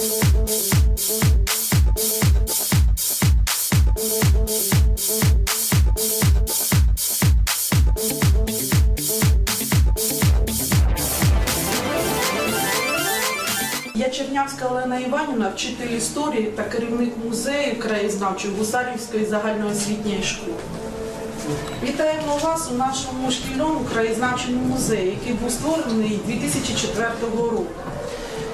Я Чернявська Олена Іванівна, вчитель історії та керівник музею краєзнавчої Гусарівської загальноосвітньої школи. Вітаємо вас у нашому шкільному краєзнавчому музеї, який був створений 2004 року.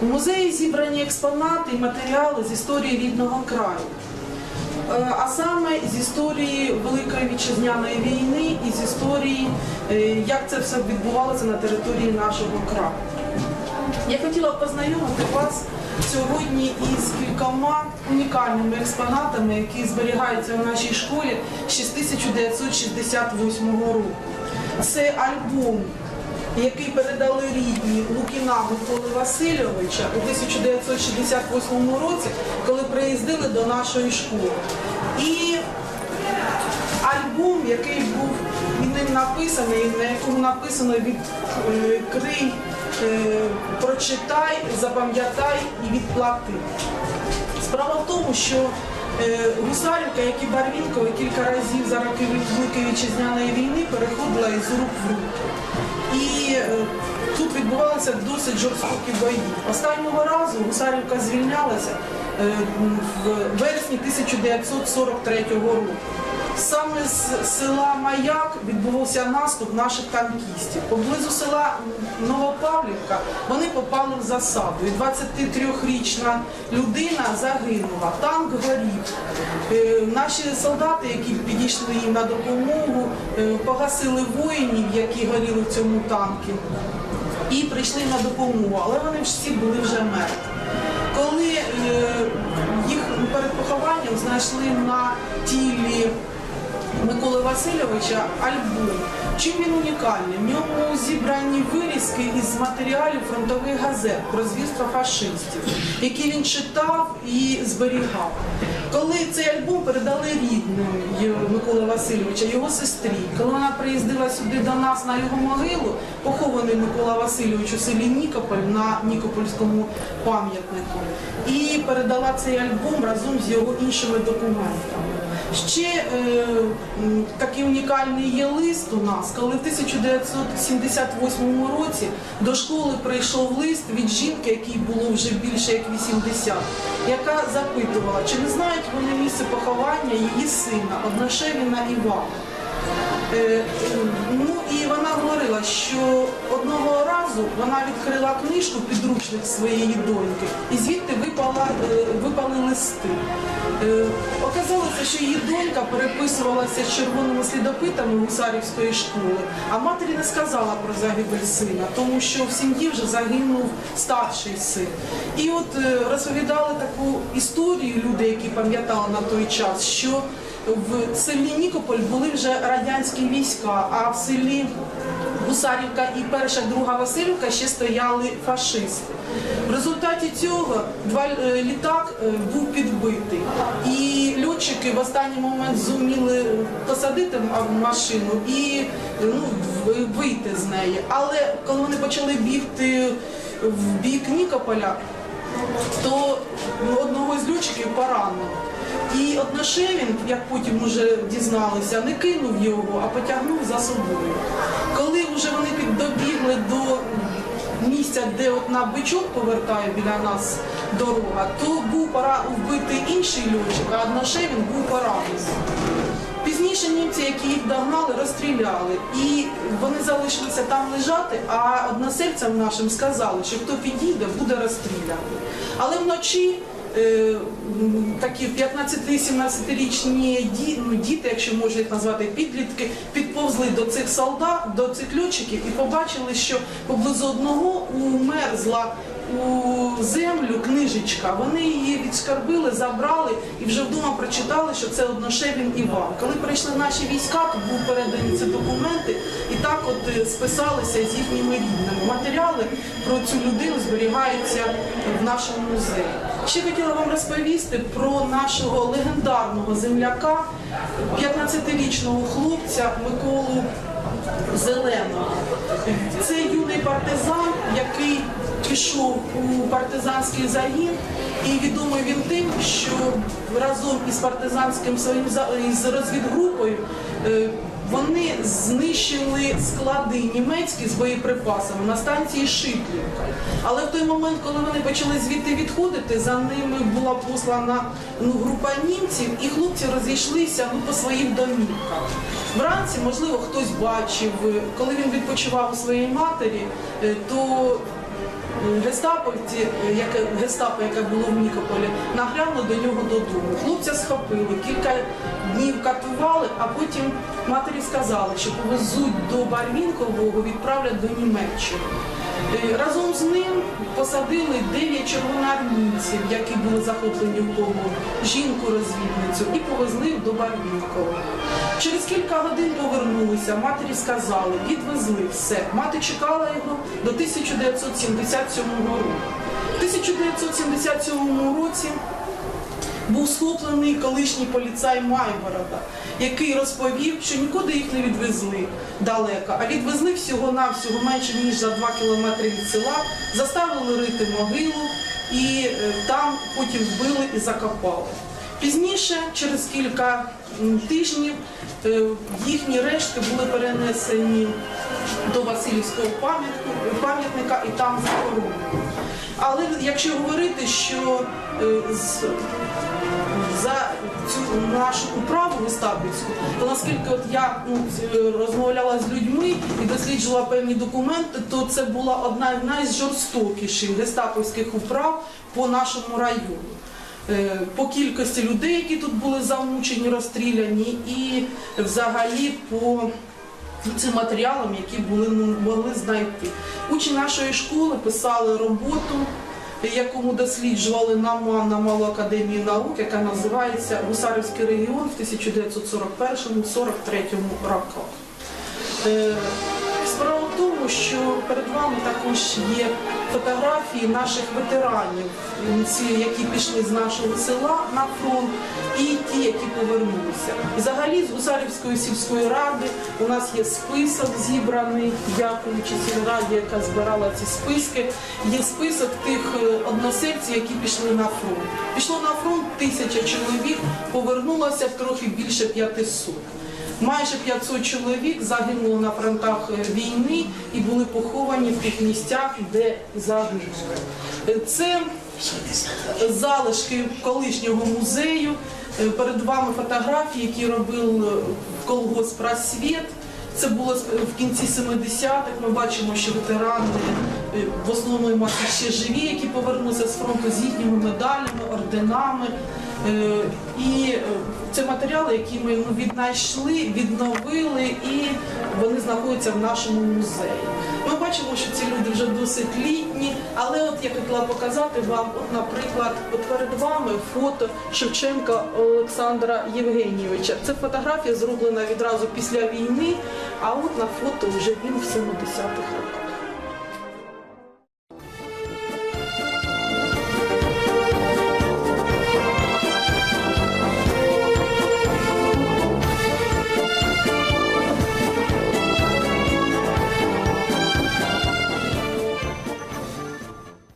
У музеї зібрані експонати і матеріали з історії рідного краю, Е, а саме з історії Великої вітчизняної війни і з історії, е, як це все відбувалося на території нашого краю. Я хотіла познайомити вас сьогодні із кількома унікальними експонатами, які зберігаються у нашій школі з 1968 року. Це альбом, який передали рідні Лукіна Миколи Васильовича у 1968 році, коли приїздили до нашої школи. І альбом, який був ним написаний, на якому написано відкрий, прочитай, запам'ятай і відплати. Справа в тому, що е, Гусарівка, як і Барвінкова, кілька разів за роки Великої вітчизняної війни переходила із рук в руки. І е, тут відбувалися досить жорстокі бої. Останнього разу Гусарівка звільнялася е, в вересні 1943 року. Саме з села Маяк відбувався наступ наших танкістів. Поблизу села Новопавлівка вони попали в засаду. І 23-річна людина загинула. Танк горів. Е, Наші солдати, які підійшли їм на допомогу, е, погасили воїнів, які горіли в цьому танку, і прийшли на допомогу. Але вони всі були вже мертві. Коли е, їх перед похованням знайшли на тілі Миколи Васильовича альбом. Чим він унікальний? В ньому зібрані вирізки із матеріалів фронтових газет про звірства фашистів, які він читав і зберігав. Коли цей альбом передали рідним Миколи Васильовича, його сестрі, коли вона приїздила сюди до нас на його могилу, похований Микола Васильович у селі Нікополь на Нікопольському пам'ятнику, і передала цей альбом разом з його іншими документами. Ще е, такий унікальний є лист у нас, коли в 1978 році до школи прийшов лист від жінки, якій було вже більше як 80, яка запитувала, чи не знають вони місце поховання її сина, Одношевіна Івана. Е, Ну і вона говорила, що одного разу вона відкрила книжку підручник своєї доньки, випали листи. Е, Оказалося, що її донька переписувалася з червоними слідопитами гусарівської школи, а матері не сказала про загибель сина, тому що в сім'ї вже загинув старший син. І от е, розповідали таку історію люди, які пам'ятали на той час, що в селі Нікополь були вже радянські війська, а в селі Гусарівка і перша друга Васильівка ще стояли фашисти. В результаті цього два е, літак е, був підбитий, і льотчики в останній момент зуміли посадити машину і е, ну, вийти з неї. Але коли вони почали бігти в бік Нікополя, то одного з льотчиків поранило. І Одношевін, як потім вже дізналися, не кинув його, а потягнув за собою. Коли вже вони добігли до місця, де от на бичок повертає біля нас дорога, то був пора вбитий інший льотчик, а Одношевін був поранений. Пізніше німці, які їх догнали, розстріляли. І вони залишилися там лежати, а односельцям нашим сказали, що хто підійде, буде розстріляний. Але вночі такі 15-17-річні ді- ну, діти, якщо можна їх назвати підлітки, підповзли до цих солдат, до цих льотчиків і побачили, що поблизу одного умерзла у землю книжечка. Вони її відскарбили, забрали і вже вдома прочитали, що це Одношевін Іван. Коли прийшли наші війська, то був передані ці документи, і так от е, списалися з їхніми рідними. Матеріали про цю людину зберігаються в нашому музеї. Ще хотіла вам розповісти про нашого легендарного земляка, 15-річного хлопця Миколу Зеленого. Це юний партизан, який пішов у партизанський загін, і відомий він тим, що разом із партизанським своїм із розвідгрупою е, вони знищили склади німецькі з боєприпасами на станції Шиплівка. Але в той момент, коли вони почали звідти відходити, за ними була послана ну, група німців, і хлопці розійшлися ну, по своїм домівкам. Вранці, можливо, хтось бачив, коли він відпочивав у своїй матері, е, то Гестаповці, яке гестапо, яке було в Нікополі, наглянули до нього додому. Хлопця схопили, кілька днів катували, а потім матері сказали, що повезуть до Барвінкового, відправлять до Німеччини. Е, Разом з ним посадили 9 червоноармійців, які були захоплені в полон, жінку-розвідницю, і повезли до Барвінкового. Через кілька годин повернулися, матері сказали, відвезли все. Мати чекала його до 1977 року. В 1977 році був схоплений колишній поліцай Майборода, який розповів, що нікуди їх не відвезли далеко, а відвезли всього-навсього менше ніж за 2 кілометри від села, заставили рити могилу і е, там потім вбили і закопали. Пізніше, через кілька тижнів, е, їхні рештки були перенесені до Васильівського пам'ятника і там захоронені. Але якщо говорити, що е, з нашу управу виставницьку, то наскільки от я ну, розмовляла з людьми і досліджувала певні документи, то це була одна з найжорстокіших гестаповських управ по нашому району. Е, По кількості людей, які тут були замучені, розстріляні, і взагалі по цим матеріалам, які були ну, могли знайти. Учні нашої школи писали роботу, якому досліджували НАМА на Малу академії наук, яка називається Гусарівський регіон в 1941-43 роках. Справа в тому, що перед вами також є фотографії наших ветеранів, які пішли з нашого села на фронт, і ті, які повернулися. Взагалі з Гусарівської сільської ради у нас є список зібраний, дякуючи сільраді, яка збирала ці списки. Є список тих е, односельців, які пішли на фронт. Пішло на фронт тисяча чоловік, повернулося трохи більше 500. Майже 500 чоловік загинуло на фронтах е, війни і були поховані в тих місцях, де загинули. Е, Це залишки колишнього музею. Е, Перед вами фотографії, які робив колгосп «Просвіт». Це було в кінці 70-х. Ми бачимо, що ветерани в основному ще живі, які повернулися з фронту з їхніми медалями, орденами. Е, І е, це матеріали, які ми ну, віднайшли, відновили, і вони знаходяться в нашому музеї. Ми бачимо, що ці люди вже досить літні, але от я хотіла показати вам, от, наприклад, от перед вами фото Шевченка Олександра Євгенійовича. Це фотографія зроблена відразу після війни, а от на фото вже він в 70-х роках.